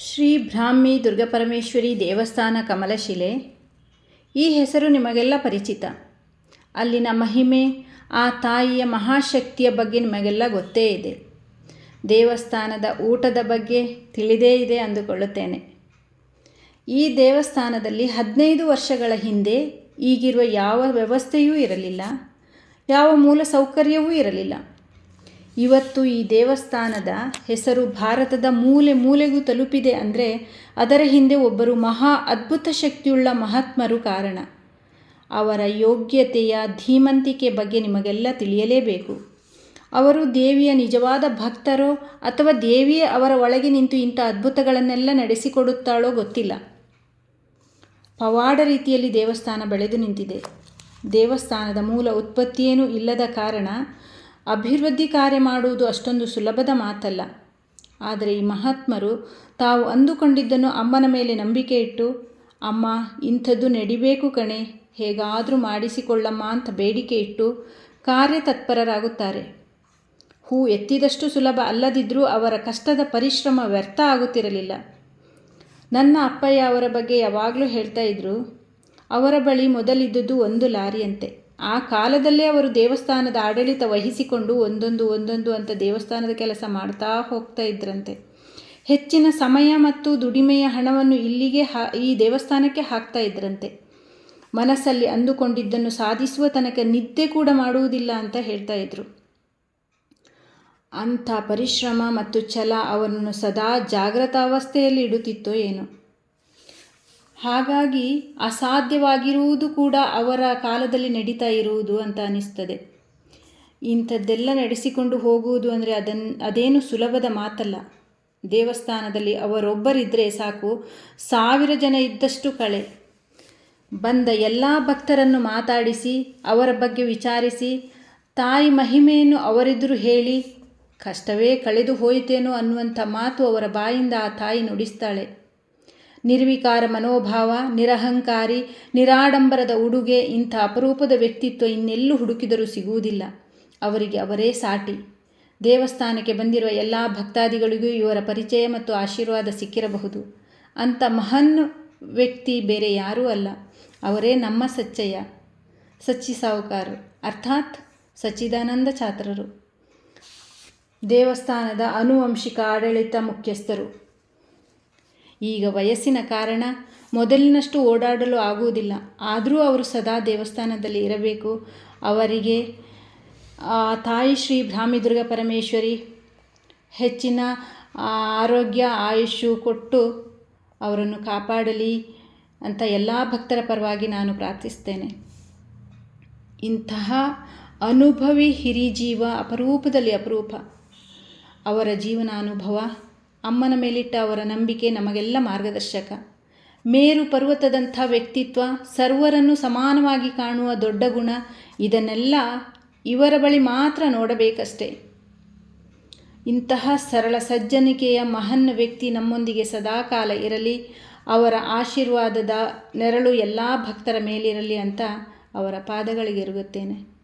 ಶ್ರೀ ಬ್ರಾಹ್ಮಿ ದುರ್ಗಾಪರಮೇಶ್ವರಿ ದೇವಸ್ಥಾನ ಕಮಲಶಿಲೆ. ಈ ಹೆಸರು ನಿಮಗೆಲ್ಲ ಪರಿಚಿತ. ಅಲ್ಲಿನ ಮಹಿಮೆ, ಆ ತಾಯಿಯ ಮಹಾಶಕ್ತಿಯ ಬಗ್ಗೆ ನಿಮಗೆಲ್ಲ ಗೊತ್ತೇ ಇದೆ. ದೇವಸ್ಥಾನದ ಊಟದ ಬಗ್ಗೆ ತಿಳಿದೇ ಇದೆ ಅಂದುಕೊಳ್ಳುತ್ತೇನೆ. ಈ ದೇವಸ್ಥಾನದಲ್ಲಿ ಹದಿನೈದು ವರ್ಷಗಳ ಹಿಂದೆ ಈಗಿರುವ ಯಾವ ವ್ಯವಸ್ಥೆಯೂ ಇರಲಿಲ್ಲ. ಯಾವ ಮೂಲ ಸೌಕರ್ಯವೂ ಇರಲಿಲ್ಲ. ಇವತ್ತು ಈ ದೇವಸ್ಥಾನದ ಹೆಸರು ಭಾರತದ ಮೂಲೆ ಮೂಲೆಗೂ ತಲುಪಿದೆ ಅಂದರೆ ಅದರ ಹಿಂದೆ ಒಬ್ಬರು ಮಹಾ ಅದ್ಭುತ ಶಕ್ತಿಯುಳ್ಳ ಮಹಾತ್ಮರು ಕಾರಣ. ಅವರ ಯೋಗ್ಯತೆಯ ಧೀಮಂತಿಕೆ ಬಗ್ಗೆ ನಿಮಗೆಲ್ಲ ತಿಳಿಯಲೇಬೇಕು. ಅವರು ದೇವಿಯ ನಿಜವಾದ ಭಕ್ತರೋ ಅಥವಾ ದೇವಿಯೇ ಅವರ ಒಳಗೆ ನಿಂತು ಇಂಥ ಅದ್ಭುತಗಳನ್ನೆಲ್ಲ ನಡೆಸಿಕೊಡುತ್ತಾಳೋ ಗೊತ್ತಿಲ್ಲ. ಪವಾಡ ರೀತಿಯಲ್ಲಿ ದೇವಸ್ಥಾನ ಬೆಳೆದು ನಿಂತಿದೆ. ದೇವಸ್ಥಾನದ ಮೂಲ ಉತ್ಪತ್ತಿಯೇನೂ ಇಲ್ಲದ ಕಾರಣ ಅಭಿವೃದ್ಧಿ ಕಾರ್ಯ ಮಾಡುವುದು ಅಷ್ಟೊಂದು ಸುಲಭದ ಮಾತಲ್ಲ. ಆದರೆ ಈ ಮಹಾತ್ಮರು ತಾವು ಅಂದುಕೊಂಡಿದ್ದನ್ನು ಅಮ್ಮನ ಮೇಲೆ ನಂಬಿಕೆ ಇಟ್ಟು, ಅಮ್ಮ, ಇಂಥದ್ದು ನಡಿಬೇಕು ಕಣೆ, ಹೇಗಾದರೂ ಮಾಡಿಸಿಕೊಳ್ಳಮ್ಮ ಅಂತ ಬೇಡಿಕೆ ಇಟ್ಟು ಕಾರ್ಯತತ್ಪರರಾಗುತ್ತಾರೆ. ಹೂ ಎತ್ತಿದಷ್ಟು ಸುಲಭ ಅಲ್ಲದಿದ್ದರೂ ಅವರ ಕಷ್ಟದ ಪರಿಶ್ರಮ ವ್ಯರ್ಥ ಆಗುತ್ತಿರಲಿಲ್ಲ. ನನ್ನ ಅಪ್ಪಯ್ಯ ಅವರ ಬಗ್ಗೆ ಯಾವಾಗಲೂ ಹೇಳ್ತಾ ಇದ್ದರು ಅವರ ಬಳಿ ಮೊದಲಿದ್ದುದು ಒಂದು ಲಾರಿಯಂತೆ. ಆ ಕಾಲದಲ್ಲೇ ಅವರು ದೇವಸ್ಥಾನದ ಆಡಳಿತ ವಹಿಸಿಕೊಂಡು ಒಂದೊಂದು ಒಂದೊಂದು ಅಂತ ದೇವಸ್ಥಾನದ ಕೆಲಸ ಮಾಡ್ತಾ ಹೋಗ್ತಾ ಇದ್ರಂತೆ. ಹೆಚ್ಚಿನ ಸಮಯ ಮತ್ತು ದುಡಿಮೆಯ ಹಣವನ್ನು ಇಲ್ಲಿಗೆ ಹಾ, ಈ ದೇವಸ್ಥಾನಕ್ಕೆ ಹಾಕ್ತಾ ಇದ್ರಂತೆ. ಮನಸ್ಸಲ್ಲಿ ಅಂದುಕೊಂಡಿದ್ದನ್ನು ಸಾಧಿಸುವ ತನಕ ನಿದ್ದೆ ಕೂಡ ಮಾಡುವುದಿಲ್ಲ ಅಂತ ಹೇಳ್ತಾ ಇದ್ರು. ಅಂಥ ಪರಿಶ್ರಮ ಮತ್ತು ಛಲ ಅವರನ್ನು ಸದಾ ಜಾಗೃತಾವಸ್ಥೆಯಲ್ಲಿ ಇಡುತ್ತಿತ್ತೋ ಏನೋ. ಹಾಗಾಗಿ ಅಸಾಧ್ಯವಾಗಿರುವುದು ಕೂಡ ಅವರ ಕಾಲದಲ್ಲಿ ನಡೀತಾ ಇರುವುದು ಅಂತ ಅನಿಸ್ತದೆ ಇಂಥದ್ದೆಲ್ಲ ನಡೆಸಿಕೊಂಡು ಹೋಗುವುದು ಅಂದರೆ ಅದನ್ನು ಅದೇನು ಸುಲಭದ ಮಾತಲ್ಲ. ದೇವಸ್ಥಾನದಲ್ಲಿ ಅವರೊಬ್ಬರಿದ್ದರೆ ಸಾಕು, ಸಾವಿರ ಜನ ಇದ್ದಷ್ಟು ಕಳೆ. ಬಂದ ಎಲ್ಲ ಭಕ್ತರನ್ನು ಮಾತಾಡಿಸಿ, ಅವರ ಬಗ್ಗೆ ವಿಚಾರಿಸಿ, ತಾಯಿ ಮಹಿಮೆಯನ್ನು ಅವರೆದುರು ಹೇಳಿ, ಕಷ್ಟವೇ ಕಳೆದು ಹೋಯಿತೇನೋ ಅನ್ನುವಂಥ ಮಾತು ಅವರ ಬಾಯಿಂದ ಆ ತಾಯಿ ನುಡಿಸ್ತಾಳೆ. ನಿರ್ವಿಕಾರ ಮನೋಭಾವ, ನಿರಹಂಕಾರಿ, ನಿರಾಡಂಬರದ ಉಡುಗೆ ಇಂಥ ಅಪರೂಪದ ವ್ಯಕ್ತಿತ್ವ ಇನ್ನೆಲ್ಲೂ ಹುಡುಕಿದರೂ ಸಿಗುವುದಿಲ್ಲ. ಅವರಿಗೆ ಅವರೇ ಸಾಟಿ. ದೇವಸ್ಥಾನಕ್ಕೆ ಬಂದಿರುವ ಎಲ್ಲ ಭಕ್ತಾದಿಗಳಿಗೂ ಇವರ ಪರಿಚಯ ಮತ್ತು ಆಶೀರ್ವಾದ ಸಿಕ್ಕಿರಬಹುದು. ಅಂಥ ಮಹಾನ್ ವ್ಯಕ್ತಿ ಬೇರೆ ಯಾರೂ ಅಲ್ಲ. ಅವರೇ ನಮ್ಮ ಸಚ್ಚಯ್ಯ. ಸಚ್ಚಿ ಸಾವುಕಾರರು ಅರ್ಥಾತ್ ಸಚ್ಚಿದಾನಂದ ಛಾತ್ರರು. ದೇವಸ್ಥಾನದ ಅನುವಂಶಿಕ ಆಡಳಿತ ಮುಖ್ಯಸ್ಥರು. ಈಗ ವಯಸ್ಸಿನ ಕಾರಣ ಮೊದಲಿನಷ್ಟು ಓಡಾಡಲು ಆಗುವುದಿಲ್ಲ. ಆದರೂ ಅವರು ಸದಾ ದೇವಸ್ಥಾನದಲ್ಲಿ ಇರಬೇಕು. ಅವರಿಗೆ ತಾಯಿ ಶ್ರೀ ಭ್ರಾಮಿ ದುರ್ಗಾ ಪರಮೇಶ್ವರಿ ಹೆಚ್ಚಿನ ಆರೋಗ್ಯ ಆಯುಷು ಕೊಟ್ಟು ಅವರನ್ನು ಕಾಪಾಡಲಿ ಅಂತ ಎಲ್ಲ ಭಕ್ತರ ಪರವಾಗಿ ನಾನು ಪ್ರಾರ್ಥಿಸ್ತೇನೆ. ಇಂತಹ ಅನುಭವಿ ಹಿರಿಜೀವ ಅಪರೂಪದಲ್ಲಿ ಅಪರೂಪ. ಅವರ ಜೀವನಾನುಭವ ಅಮ್ಮನ ಮೇಲಿಟ್ಟ ಅವರ ನಂಬಿಕೆ ನಮಗೆಲ್ಲ ಮಾರ್ಗದರ್ಶಕ. ಮೇರು ಪರ್ವತದಂಥ ವ್ಯಕ್ತಿತ್ವ, ಸರ್ವರನ್ನು ಸಮಾನವಾಗಿ ಕಾಣುವ ದೊಡ್ಡ ಗುಣ, ಇದನ್ನೆಲ್ಲ ಇವರ ಬಳಿ ಮಾತ್ರ ನೋಡಬೇಕಷ್ಟೇ. ಇಂತಹ ಸರಳ ಸಜ್ಜನಿಕೆಯ ಮಹನ್ ವ್ಯಕ್ತಿ ನಮ್ಮೊಂದಿಗೆ ಸದಾಕಾಲ ಇರಲಿ, ಅವರ ಆಶೀರ್ವಾದದ ನೆರಳು ಎಲ್ಲ ಭಕ್ತರ ಮೇಲಿರಲಿ ಅಂತ ಅವರ ಪಾದಗಳಿಗೆ ಇರುಗುತ್ತೇನೆ